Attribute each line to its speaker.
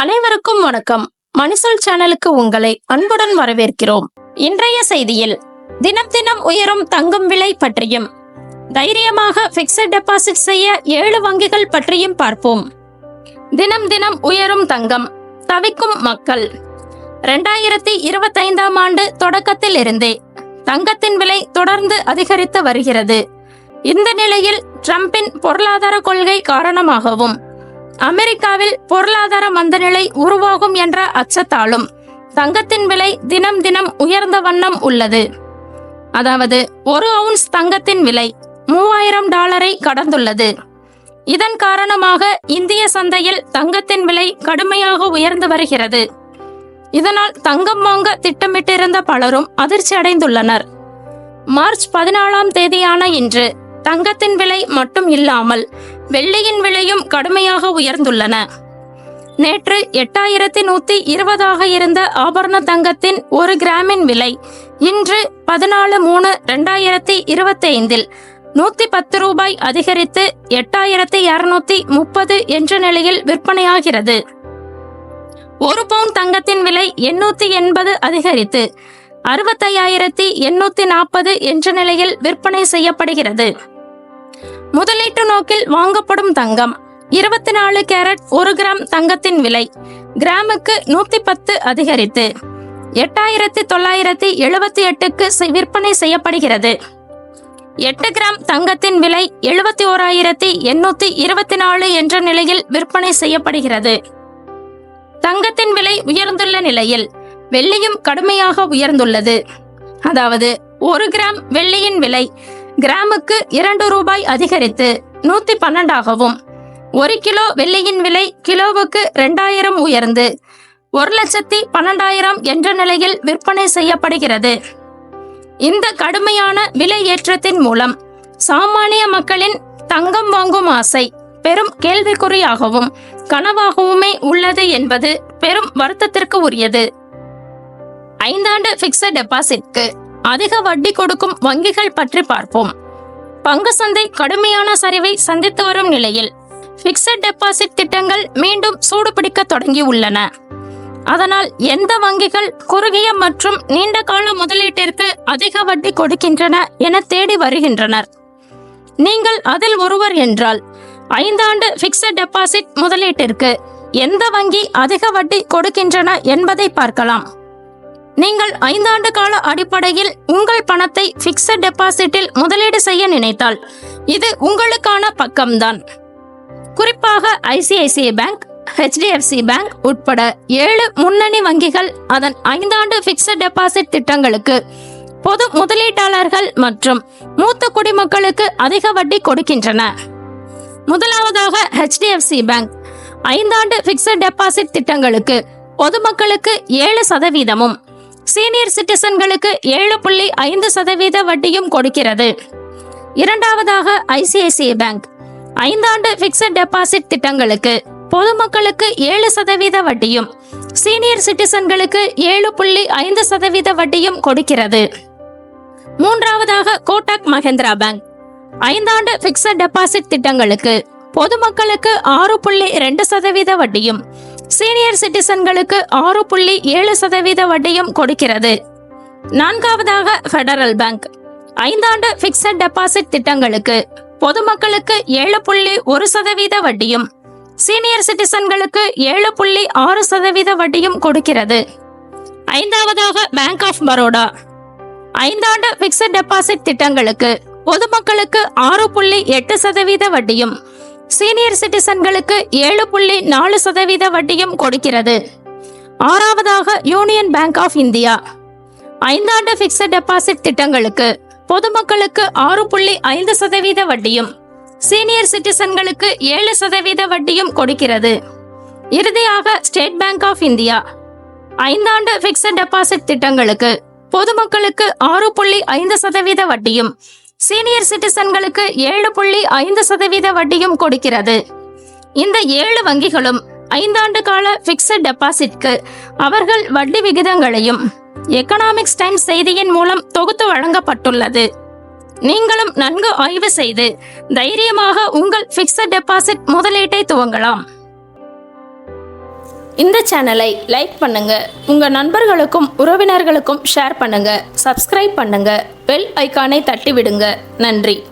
Speaker 1: அனைவருக்கும் வணக்கம். மணிசொல் சேனலுக்கு உங்களை அன்புடன் வரவேற்கிறோம். இன்றைய செய்தியில் தினம் தினம் உயரும் தங்கம் விலை பற்றியும் தைரியமாக பிக்சட் டெபாசிட் செய்ய ஏழு வங்கிகள் பற்றியும் பார்ப்போம். தினம் தினம் உயரும் தங்கம் தவிக்கும் மக்கள். இரண்டாயிரத்தி இருபத்தைந்தாம் ஆண்டு தொடக்கத்தில் இருந்தே தங்கத்தின் விலை தொடர்ந்து அதிகரித்து வருகிறது. இந்த நிலையில் ட்ரம்பின் பொருளாதார கொள்கை காரணமாகவும் அமெரிக்காவில் பொருளாதார மந்தநிலை உருவாகும் என்ற அச்சத்தாலும் தங்கத்தின் விலை தினம் தினம் உயர்ந்த வண்ணம் உள்ளது. அதாவது ஒரு அவுன்ஸ் தங்கத்தின் விலை மூவாயிரம் டாலரை கடந்துள்ளது. இதன் காரணமாக இந்திய சந்தையில் தங்கத்தின் விலை கடுமையாக உயர்ந்து வருகிறது. இதனால் தங்கம் வாங்க திட்டமிட்டிருந்த பலரும் அதிர்ச்சி அடைந்துள்ளனர். மார்ச் பதினாலாம் தேதியான இன்று தங்கத்தின் விலை மட்டும் இல்லாமல் வெள்ளியின் விலையும் கடுமையாக உயர்ந்துள்ளன. நேற்று எட்டாயிரத்தி நூத்தி இருபதாக இருந்த ஆபரண தங்கத்தின் ஒரு கிராமின் விலை இன்று பதினாலு மூணு ரெண்டாயிரத்தி இருபத்தி ஐந்தில் நூத்தி பத்து ரூபாய் அதிகரித்து எட்டாயிரத்தி இருநூத்தி முப்பது என்ற நிலையில் விற்பனையாகிறது. ஒரு பவுன் தங்கத்தின் விலை எண்ணூத்தி எண்பது அதிகரித்து அறுபத்தையாயிரத்தி எண்ணூத்தி நாற்பது என்ற நிலையில் விற்பனை செய்யப்படுகிறது. முதலீட்டு நோக்கில் வாங்கப்படும் தங்கம். இருபத்தி நாலு கேரட் ஒரு கிராம் தங்கத்தின் விலை. கிராமுக்கு நூத்தி பத்து அதிகரித்து. எட்டாயிரத்தி தொள்ளாயிரத்தி எழுபத்தி எட்டுக்கு செ- விற்பனை செய்யப்படுகிறது. எட்டு கிராம் தங்கத்தின் விலை எழுபத்தி ஓராயிரத்தி எண்ணூத்தி இருபத்தி நாலு என்ற நிலையில் விற்பனை செய்யப்படுகிறது. தங்கத்தின் விலை உயர்ந்துள்ள நிலையில் வெள்ளியும் கடுமையாக உயர்ந்துள்ளது. அதாவது ஒரு கிராம் வெள்ளியின் விலை கிராமுக்கு இரண்டு ரூபாய் அதிகரித்து நூத்தி பன்னெண்டாகவும். ஒரு கிலோ வெள்ளியின் விலை கிலோவுக்கு ரெண்டாயிரம் உயர்ந்து ஒரு லட்சத்தி பன்னெண்டாயிரம் என்ற நிலையில் விற்பனை செய்யப்படுகிறது. இந்த கடுமையான விலை ஏற்றத்தின் மூலம் சாமானிய மக்களின் தங்கம் வாங்கும் ஆசை பெரும் கேள்விக்குறியாகவும் கனவாகவுமே உள்ளது என்பது பெரும் வருத்தத்திற்கு உரியது. ஐந்தாண்டு பிக்சட் டெபாசிட்க்கு அதிக வட்டி கொடுக்கும் வங்கிகள் பற்றி பார்ப்போம். பங்கு சந்தை கடுமையான சரிவை சந்தித்து வரும் நிலையில் பிக்சட் டெபாசிட் திட்டங்கள் மீண்டும் சூடுபிடிக்க தொடங்கி உள்ளன. அதனால் எந்த வங்கிகள் குறுகிய மற்றும் நீண்ட கால முதலீட்டிற்கு அதிக வட்டி கொடுக்கின்றன என தேடி வருகின்றனர். நீங்கள் அதில் ஒருவர் என்றால் ஐந்தாண்டு பிக்சட் டெபாசிட் முதலீட்டிற்கு எந்த வங்கி அதிக வட்டி கொடுக்கின்றன என்பதை பார்க்கலாம். நீங்கள் ஐந்தாண்டு கால அடிப்படையில் உங்கள் பணத்தை பிக்சட் டெபாசிட்டில் முதலீடு செய்ய நினைத்தால் இது உங்களுக்கான பக்கம்தான். குறிப்பாக ஐசிஐசிஐ பேங்க் ஹெச்டிஎஃப்சி பேங்க் உட்பட ஏழு முன்னணி வங்கிகள் அதன் ஐந்தாண்டு பிக்சட் டெபாசிட் திட்டங்களுக்கு பொது முதலீட்டாளர்கள் மற்றும் மூத்த குடிமக்களுக்கு அதிக வட்டி கொடுக்கின்றன. முதலாவதாக ஹெச்டிஎஃப்சி பேங்க் ஐந்தாண்டு பிக்சட் டெபாசிட் திட்டங்களுக்கு பொதுமக்களுக்கு ஏழு சதவீதமும் சீனியர் சிட்டிசன்களுக்கு ஏழு புள்ளி ஐந்து சதவீத வட்டியும் கொடுக்கிறது. இரண்டாவதாக ஐசிஐசிஐ பேங்க் ஐந்தாண்டு பிக்சட் டெபாசிட் திட்டங்களுக்கு பொதுமக்களுக்கு ஏழு சதவீத வட்டியும் சீனியர் சிட்டிசன்களுக்கு ஏழு புள்ளி ஐந்து சதவீத வட்டியும் கொடுக்கிறது. மூன்றாவதாக கோட்டாக் மஹேந்திரா பேங்க் ஐந்தாண்டு பிக்சட் டெபாசிட் திட்டங்களுக்கு பொதுமக்களுக்கு ஆறு புள்ளி ரெண்டு சதவீத வட்டியும் சீனியர் சிட்டிசன்களுக்கு ஆறு புள்ளி ஏழு சதவீத வட்டியும் கொடுக்கிறது. நான்காவதாக ஃபெடரல் பேங்க் ஐந்தாண்டு பிக்சட் டெபாசிட் திட்டங்களுக்கு பொதுமக்களுக்கு ஏழு புள்ளி ஒரு சதவீத வட்டியும் சீனியர் சிட்டிசன்களுக்கு ஏழு புள்ளி ஆறு சதவீத வட்டியும் கொடுக்கிறது. ஐந்தாவதாக பேங்க் ஆஃப் பரோடா ஐந்தாண்டு பிக்சட் டெபாசிட் திட்டங்களுக்கு பொதுமக்களுக்கு ஆறு புள்ளி எட்டு சதவீத வட்டியும் சீனியர் சிட்டிசன்களுக்கு ஏழு புள்ளி நாலு சதவீத வட்டியும் கொடுக்கிறது. ஆறாவதாக யூனியன் பேங்க் ஆஃப் இந்தியா. ஐந்தாண்டு பிக்சட் டெபாசிட் திட்டங்களுக்கு பொதுமக்களுக்கு ஆறு புள்ளி ஐந்து சதவீத வட்டியும் சீனியர் சிட்டிசன்களுக்கு ஏழு சதவீத வட்டியும் கொடுக்கிறது. இறுதியாக ஸ்டேட் பேங்க் ஆஃப் இந்தியா. ஐந்தாண்டு பிக்சட் டெபாசிட் திட்டங்களுக்கு பொதுமக்களுக்கு ஆறு புள்ளி ஐந்து சதவீத வட்டியும் சீனியர் சிட்டிசன்களுக்கு ஏழு புள்ளி ஐந்து சதவீத வட்டியும் கொடுக்கிறது. இந்த ஏழு வங்கிகளும் ஐந்தாண்டு கால பிக்சட் டெபாசிட்க்கு அவர்கள் வட்டி விகிதங்களையும் எக்கனாமிக்ஸ் டைம்ஸ் செய்தியின் மூலம் தொகுத்து வழங்கப்பட்டுள்ளது. நீங்களும் நன்கு ஆய்வு செய்து தைரியமாக உங்கள் பிக்சட் டெபாசிட் முதலீட்டை துவங்கலாம். இந்த சேனலை லைக் பண்ணுங்க. உங்க நண்பர்களுக்கும் உறவினர்களுக்கும் ஷேர் பண்ணுங்க. சப்ஸ்கிரைப் பண்ணுங்க. பெல் ஐகானை தட்டிவிடுங்க. நன்றி.